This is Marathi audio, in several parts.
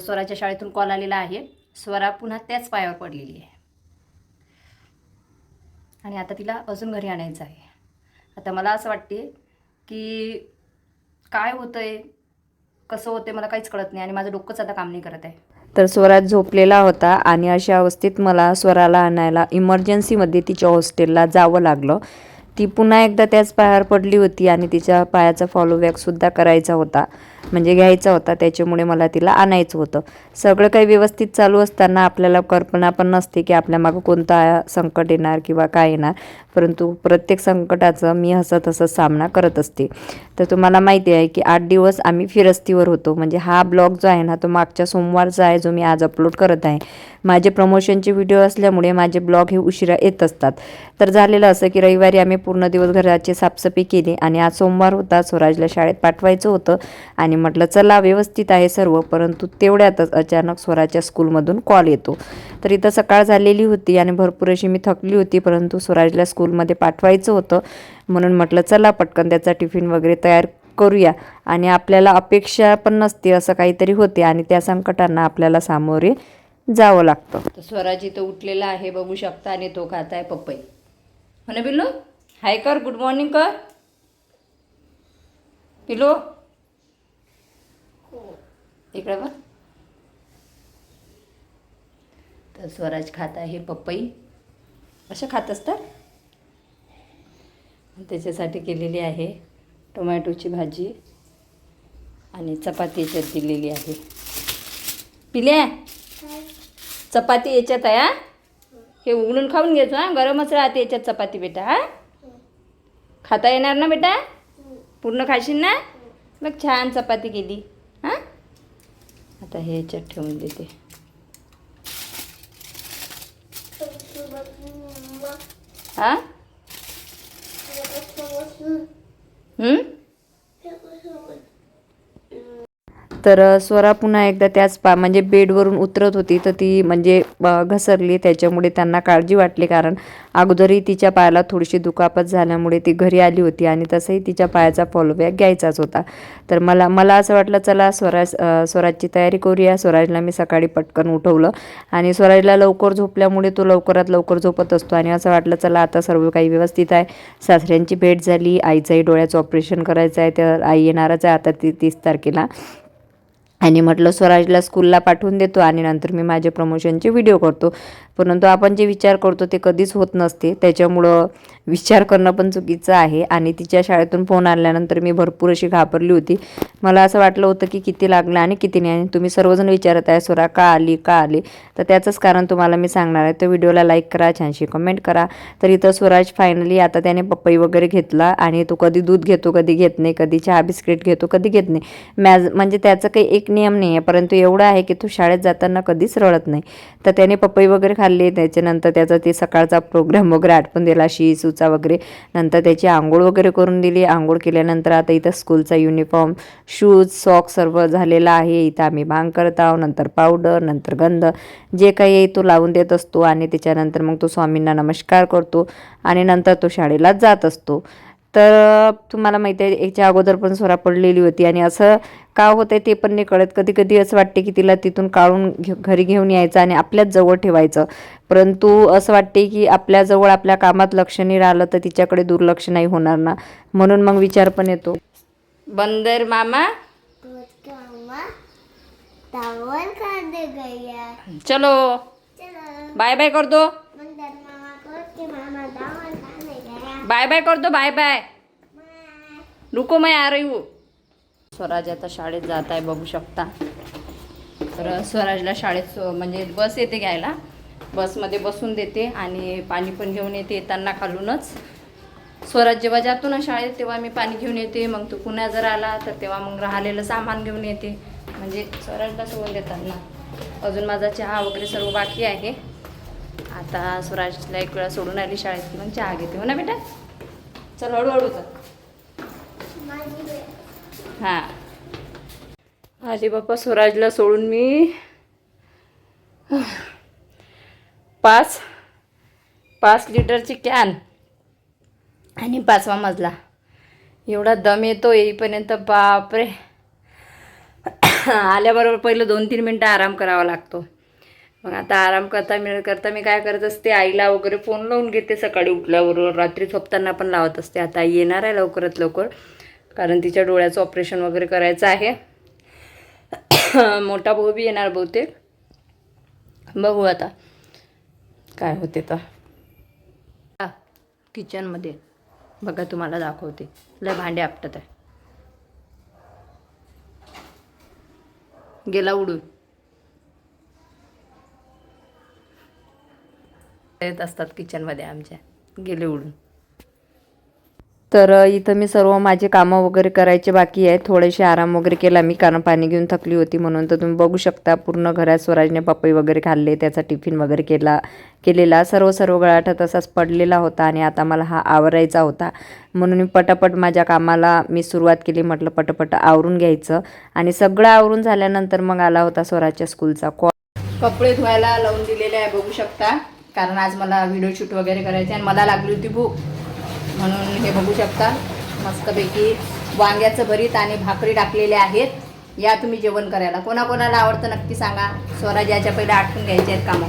स्वराच्या शाळेतून कॉल आलेला आहे. स्वरा पुन्हा त्याच पायावर पडलेली आहे. आणि आता तिला अजून घरी आणायचं आहे. आता मला असं वाटते की काय होतं आहे कसं होतं मला काहीच कळत नाही आणि माझं डोकंच आता काम नाही करत आहे. तर स्वराज झोपलेला होता आणि अशा अवस्थेत मला स्वराला आणायला इमर्जन्सीमध्ये तिच्या हॉस्टेलला जावं लागलं. ती पुन्हा एकदा त्याच पायावर पडली होती आणि तिच्या पायाचा फॉलोबॅकसुद्धा करायचा होता. म्हणजे घ्यायचा होता. त्याच्यामुळे मला तिला आणायचं होतं. सगळं काही व्यवस्थित चालू असताना आपल्याला कल्पना पण नसते की आपल्या मागं कोणता संकट येणार किंवा काय येणार. परंतु प्रत्येक संकटाचं मी हसत हसत सामना करत असते. तर तुम्हाला माहिती आहे की आठ दिवस आम्ही फिरस्तीवर होतो. म्हणजे हा ब्लॉग जो आहे ना तो मागच्या सोमवारचा आहे जो मी आज अपलोड करत आहे. माझे प्रमोशनचे व्हिडिओ असल्यामुळे माझे ब्लॉग हे उशिरा येत असतात. तर झालेलं असं की रविवारी आम्ही पूर्ण दिवस घराची साफसफाई केली आणि आज सोमवार होता. स्वराजला शाळेत पाठवायचं होतं आणि म्हटलं चला व्यवस्थित आहे सर्व. परंतु तेवढ्यातच अचानक स्वराच्या स्कूलमधून कॉल येतो. तर इथं सकाळ झालेली होती आणि भरपूर अशी मी थकली होती परंतु स्वराजला स्कूल स्कूलमध्ये पाठवायचं होतं. म्हणून म्हटलं चला पटकन त्याचा टिफिन वगैरे तयार करूया. आणि आपल्याला अपेक्षा पण नसते असं काहीतरी होते आणि त्या संकटांना आपल्याला सामोरे जावं लागतं. तर स्वराज इथं उठलेला आहे बघू शकता आणि तो खात आहे पपई. हो ना पिल्लू हाय कर गुड मॉर्निंग कर. पिल्लू इकडे बघ. तर स्वराज खात आहे पपई. असं खात असतात त्याच्यासाठी केलेली आहे. टोमॅटोची भाजी आणि चपाती याच्यात दिलेली आहे. पिल्या चपाती याच्यात आहे हा? हे उघडून खाऊन घ्यायचो हा? गरमच राहते याच्यात चपाती बेटा हा? खाता येणार ना बेटा? पूर्ण खाशील ना? मग छान चपाती केली हां? आता हे याच्यात ठेवून देते. हा? 嗯。तर स्वरा पुन्हा एकदा त्याच पा म्हणजे बेडवरून उतरत होती तर ती म्हणजे घसरली. त्याच्यामुळे त्यांना काळजी वाटली कारण अगोदरही तिच्या पायाला थोडीशी दुखापत झाल्यामुळे ती घरी आली होती आणि तसंही तिच्या पायाचा फॉलोबॅक घ्यायचाच होता. तर मला मला असं वाटलं चला स्वराज स्वराजची तयारी करूया. स्वराजला मी सकाळी पटकन उठवलं आणि स्वराजला लवकर झोपल्यामुळे तो लवकरात लवकर झोपत असतो आणि असं वाटलं चला आता सर्व काही व्यवस्थित आहे. सासऱ्यांची भेट झाली आईचंही डोळ्याचं ऑपरेशन करायचं आहे तर आई येणारच आहे आता ती तीस तारखेला. आणि म्हटलं स्वराजला स्कूलला पाठवून देतो आणि नंतर मी माझे प्रमोशनचे व्हिडिओ करतो. परंतु आपण जे विचार करतो ते कधीच होत नसते. त्याच्यामुळं विचार करणं पण चुकीचं आहे आणि तिच्या शाळेतून फोन आल्यानंतर मी भरपूर अशी घाबरली होती. मला असं वाटलं होतं की किती लागलं आणि किती नाही आणि तुम्ही सर्वजण विचारत आहे स्वरा का आली का आली? तर त्याचंच कारण तुम्हाला मी सांगणार आहे. तर व्हिडिओला लाईक करा छानशी कमेंट करा. तर इथं स्वराज फायनली आता त्याने पपई वगैरे घेतला आणि तो कधी दूध घेतो कधी घेत नाही कधी चहा बिस्किट घेतो कधी घेत नाही. मॅज म्हणजे त्याचं काही एक नियम नाही आहे परंतु एवढं आहे की तो शाळेत जाताना कधीच रडत नाही. तर त्याने पपई वगैरे खा खाल्ली त्याच्यानंतर त्याचा ते सकाळचा प्रोग्राम वगैरे आटपून दिला शी सुचा वगैरे. नंतर त्याची आंघोळ वगैरे करून दिली. आंघोळ केल्यानंतर आता इथं स्कूलचा युनिफॉर्म शूज सॉक सर्व झालेला आहे. इथं आम्ही भांग करत आहोत नंतर पावडर नंतर गंध. जे काही आहे तो लावून देत असतो आणि त्याच्यानंतर मग तो स्वामींना नमस्कार करतो आणि नंतर तो शाळेला जात असतो. तर तुम्हाला माहिती आहे याच्या अगोदर पण स्वरा पडलेली होती आणि असं का होतं आहे ते पण नाही कळत. कधी कधी असं वाटते की तिला तिथून काढून घे घरी घेऊन यायचं आणि आपल्याच जवळ ठेवायचं. परंतु असं वाटते की आपल्याजवळ आपल्या कामात लक्ष नाही राहिलं तर तिच्याकडे दुर्लक्ष नाही होणार ना. म्हणून मग विचार पण येतो. बंदर मामा? चलो. चलो. बाय बाय कर दो बाय बाय करतो बाय बाय. रुको मै आ रही हूँ. स्वराज आता शाळेत जात आहे बघू शकता. तर स्वराजला शाळेत सो- म्हणजे बस येते घ्यायला. बसमध्ये बसून देते आणि पाणी पण घेऊन येते येताना खालूनच. स्वराज जेव्हा जातो ना शाळेत तेव्हा मी पाणी घेऊन येते. मग तो पुन्हा जर आला तर तेव्हा मग राहिलेलं सामान घेऊन येते. म्हणजे स्वराजला सोडून देताना अजून माझा चहा वगैरे सर्व बाकी आहे. आता स्वराजला एक वेळा सोडून आली शाळेत मग चहा घेते. हो ना बेटा? चल हळूहळू चल. हां. माझे बाप्पा स्वराजला सोडून मी पाच पाच लिटरची कॅन आणि पाचवा मजला. एवढा दम येतो येईपर्यंत बापरे. आल्याबरोबर पहिलं दोन तीन मिनटं आराम करावा लागतो. मग आता आराम करता मिळत करता मी काय करत असते आईला वगैरे फोन लावून घेते सकाळी उठल्याबरोबर. रात्री झोपताना पण लावत असते. आता आई येणार आहे लवकरात लवकर कारण तिच्या डोळ्याचं ऑपरेशन वगैरे करायचं आहे. मोठा भाऊ बी येणार बहुतेक. बघू आता काय होते तर. किचनमध्ये बघा तुम्हाला दाखवते. लय भांडे आपटत आहे. गेला उडून. येत असतात किचनमध्ये आमच्या गेले उडून. तर इथं मी सर्व माझे कामं वगैरे करायचे बाकी आहे. थोडेसे आराम वगैरे केला. मी कारण पाणी घेऊन थकली होती म्हणून तर तुम्ही बघू शकता. पूर्ण घरात स्वराजने पपई वगैरे खाल्ले त्याचा टिफिन वगैरे केला केलेला. सर्व सर्व गळाठा तसाच पडलेला होता आणि आता मला हा आवरायचा होता. म्हणून मी पटापट माझ्या कामाला मी सुरुवात केली. म्हटलं पटापट आवरून घ्यायचं. आणि सगळं आवरून झाल्यानंतर मग आला होता स्वराजच्या स्कूलचा कॉल कपडे धुवायला लावून दिलेले आहे बघू शकता. कारण आज मला व्हिडिओ शूट वगैरे करायचे आणि मला लागली होती भूक. म्हणून हे बघू शकता. मस्तपैकी वांग्याचं भरीत आणि भाकरी टाकलेले आहेत. या तुम्ही जेवण करायला. कोणाकोणाला आवडतं नक्की सांगा. स्वराज याच्या पहिले आठवून घ्यायचे आहेत कामं.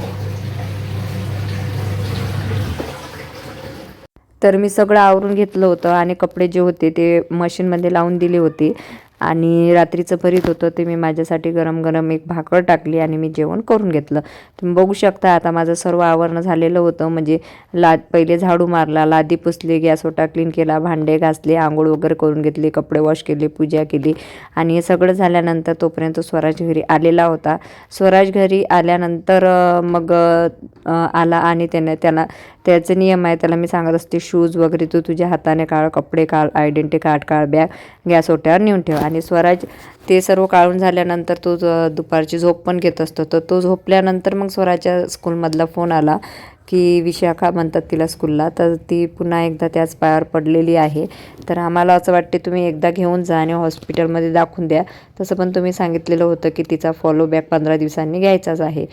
तर मी सगळं आवरून घेतलं होतं आणि कपडे जे होते ते मशीनमध्ये लावून दिले होते. आणि रात्रीचं भरीत होतं ते मी माझ्यासाठी गरम गरम एक भाकर टाकली आणि मी जेवण करून घेतलं. तुम्ही बघू शकता आता माझं सर्व आवरणं झालेलं होतं. म्हणजे ला पहिले झाडू मारला लादी पुसली गॅसवटा क्लीन केला भांडे घासले आंघोळ वगैरे करून घेतली कपडे वॉश केले पूजा केली. आणि हे सगळं झाल्यानंतर तोपर्यंत स्वराज घरी आलेला होता. स्वराज घरी आल्यानंतर मग आला आणि त्याने त्याला त्याचे नियम आहे त्याला मी सांगत असते शूज वगैरे तू तुझ्या हाताने काढ कपडे काढ आयडेंटिटी कार्ड काढ बॅग गॅस ओट्यावर नेऊन ठेव. आणि स्वराज ते सर्व काढून झाल्यानंतर तो ज- दुपारची झोप पण घेत असतो. तर तो झोपल्यानंतर मग स्वराजच्या स्कूलमधला फोन आला की विशाखा म्हणतात तिला स्कूलला तर ती पुन्हा एकदा त्याच पायावर पडलेली आहे. तर आम्हाला असं वाटते तुम्ही एकदा घेऊन जा आणि हॉस्पिटलमध्ये दाखवून द्या. तसं पण तुम्ही सांगितलेलं होतं की तिचा फॉलो बॅक पंधरा दिवसांनी घ्यायचाच आहे.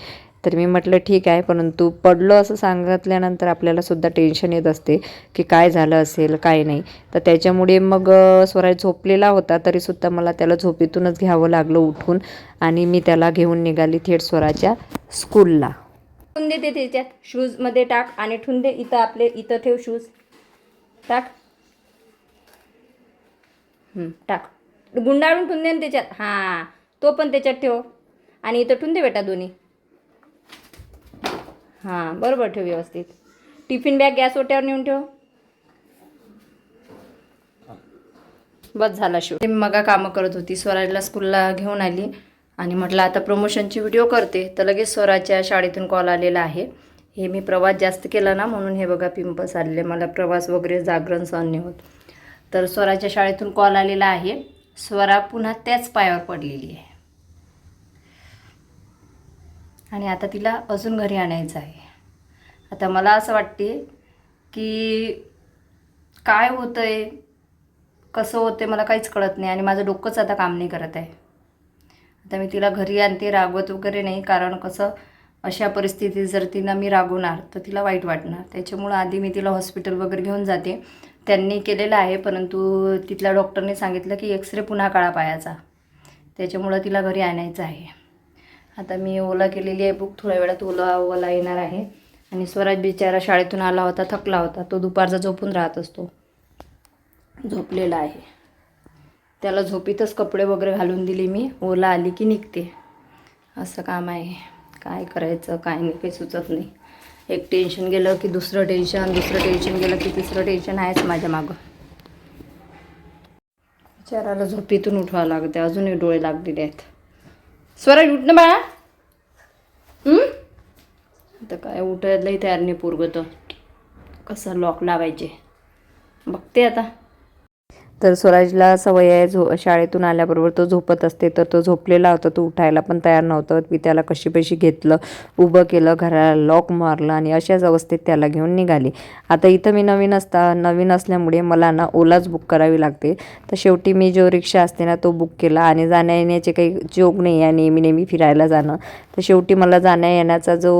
तर मी म्हटलं ठीक आहे. परंतु पडलो असं सांगितल्यानंतर आपल्यालासुद्धा टेन्शन येत असते की काय झालं असेल काय नाही. तर त्याच्यामुळे मग स्वराज झोपलेला होता तरीसुद्धा मला त्याला झोपेतूनच घ्यावं लागलं उठून आणि मी त्याला घेऊन निघाली थेट स्वराच्या स्कूलला ठेवून दे ते त्याच्यात शूजमध्ये टाक आणि ठेवून दे इथं आपले इथं ठेव शूज टाक. टाक. गुंडाळून ठेवून दे ना त्याच्यात. हां तो पण त्याच्यात ठेव. आणि इथं ठेवून दे बेटा दोन्ही. हां बरोबर ठेव व्यवस्थित. टिफिन बॅग गॅस ओट्यावर नेऊन ठेव. बस झाला शिव मी मगा कामं करत होती स्वराजला स्कूलला घेऊन आली आणि म्हटलं आता प्रमोशनची व्हिडिओ करते तर लगेच स्वराजच्या शाळेतून कॉल आलेला आहे. हे मी प्रवास जास्त केला ना म्हणून हे बघा पिंपल्स आलेले मला प्रवास वगैरे जागरण सहन नाही होत. तर स्वराच्या शाळेतून कॉल आलेला आहे. स्वरा पुन्हा त्याच पायावर पडलेली आहे. आणि आता तिला अजून घरी आणायचं आहे. आता मला असं वाटते की काय होतं आहे कसं होते मला काहीच कळत नाही आणि माझं डोकंच आता काम नाही करत आहे. आता मी तिला घरी आणते रागवत वगैरे नाही कारण कसं अशा परिस्थितीत जर तिला मी रागवणार तर तिला वाईट वाटणार. त्याच्यामुळं आधी मी तिला हॉस्पिटल वगैरे घेऊन जाते. त्यांनी केलेलं आहे परंतु तिथल्या डॉक्टरने सांगितलं की एक्सरे पुन्हा काळा पायाचा. त्याच्यामुळं तिला घरी आणायचं आहे. आता मी ओला केलेली आहे बुक थोड्या वेळात ओला ओला येणार आहे. आणि स्वराज बिचारा शाळेतून आला होता थकला होता. तो दुपारचा झोपून राहत असतो. झोपलेला आहे. त्याला झोपीतच कपडे वगैरे घालून दिले मी. ओला आली की निघते. असं काम आहे. काय करायचं काय नाही काही सुचत नाही. एक टेन्शन गेलं की दुसरं टेन्शन दुसरं टेन्शन गेलं की तिसरं टेन्शन आहेच माझ्या मागं. विचाराला झोपीतून उठवावं लागते. अजूनही डोळे लागलेले आहेत. स्वराज उठ ना बाळा. आता काय उठायलाही तयार नाही पोरगं तर. कसं लॉक लावायचे. बघते आता. तर स्वराजला सवय आहे झो शाळेतून आल्याबरोबर तो झोपत असते तर तो झोपलेला होता तो उठायला पण तयार नव्हतं. मी त्याला कशी पैशी घेतलं उभं केलं घराला लॉक मारलं आणि अशाच अवस्थेत त्याला घेऊन निघाली. आता इथं मी नवीन असता नवीन असल्यामुळे मला ना ओलाच बुक करावी लागते. तर शेवटी मी जो रिक्षा असते ना तो बुक केला आणि जाण्या येण्याचे काही जोग नाही आहे नेहमी नेहमी फिरायला जाणं. तर शेवटी मला जाण्या येण्याचा जो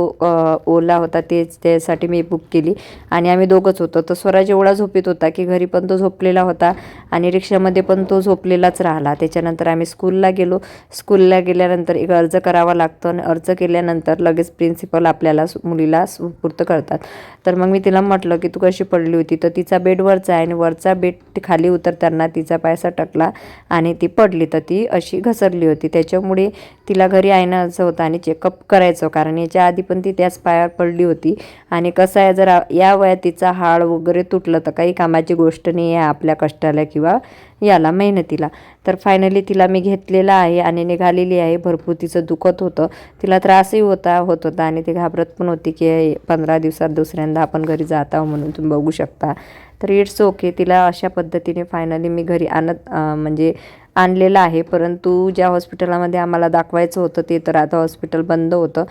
ओला होता तेच त्यासाठी मी बुक केली. आणि आम्ही दोघंच होतो. तर स्वराज एवढा झोपेत होता की घरी पण तो झोपलेला होता. आणि रिक्षामध्ये पण तो झोपलेलाच राहिला. त्याच्यानंतर आम्ही स्कूलला गेलो. स्कूलला गेल्यानंतर एक अर्ज करावा लागतो आणि अर्ज केल्यानंतर लगेच प्रिन्सिपल आपल्याला मुलीला सुपूर्त करतात. तर मग मी तिला म्हटलं की तू कशी पडली होती? तर तिचा बेड वरचा आहे आणि वरचा बेड खाली उतरताना तिचा पायसा टकला आणि ती पडली. तर ती अशी घसरली होती. त्याच्यामुळे तिला घरी असं होतं आणि चेकअप करायचं. कारण याच्या आधी पण ती त्याच पायावर पडली होती. आणि कसं आहे जर या वयात तिचा हाड वगैरे तुटलं तर काही कामाची गोष्ट नाही आहे आपल्या कष्टाला किंवा याला मेहनतीला. तर फायनली तिला मी घेतलेला आहे आणि निघालेली आहे. भरपूर तिचं दुखत होतं. तिला त्रासही होता होत होता आणि ती घाबरत पण होती की पंधरा दिवसात दुसऱ्यांदा आपण घरी जात आहो म्हणून तुम्ही बघू शकता. तर इट्स ओके तिला अशा पद्धतीने फायनली मी घरी आणत म्हणजे आणलेलं आहे. परंतु ज्या हॉस्पिटलमध्ये आम्हाला दाखवायचं होतं ते तर आता हॉस्पिटल बंद होतं.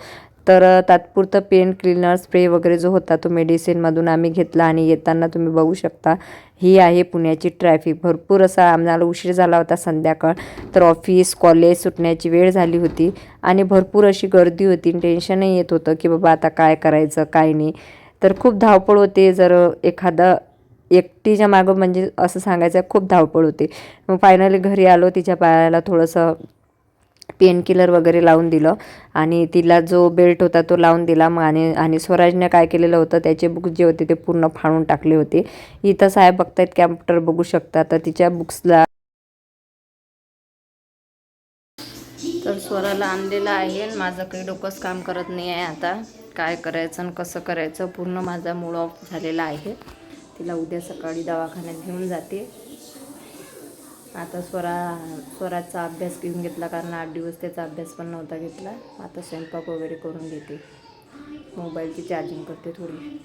तर तात्पुरतं पेन क्लिनर स्प्रे वगैरे जो होता तो मेडिसिनमधून आम्ही घेतला आणि येताना तुम्ही बघू शकता ही आहे पुण्याची ट्रॅफिक. भरपूर असा आम्हाला उशीर झाला होता संध्याकाळ तर ऑफिस कॉलेज सुटण्याची वेळ झाली होती आणि भरपूर अशी गर्दी होती टेन्शनही येत होतं की बाबा आता काय करायचं काय नाही. तर खूप धावपळ होते जर एखादा एकटीच्या मागं म्हणजे असं सांगायचं खूप धावपळ होते. मग फायनली घरी आलो तिच्या पायाला थोडंसं पेन किलर वगैरे लावून दिलं. आणि तिला जो बेल्ट होता तो लावून दिला. मग आणि आणि स्वराजने काय केलेलं होतं त्याचे बुक्स जे होते ते पूर्ण फाडून टाकले होते. इथं साहेब बघतायत कॅम्प्युटर बघू शकता तर तिच्या बुक्सला तर स्वराला आणलेलं आहे. आणि माझं काही डोकंच काम करत नाही आहे आता. काय करायचं आणि कसं करायचं? पूर्ण माझा मूड ऑफ झालेला आहे. तिला उद्या सकाळी दवाखान्यात घेऊन जाते. आता स्वरा स्वराचा अभ्यास घेऊन घेतला कारण आठ दिवस त्याचा अभ्यास पण नव्हता घेतला. आता स्वयंपाक वगैरे करून घेते. मोबाईलची चार्जिंग करते थोडी.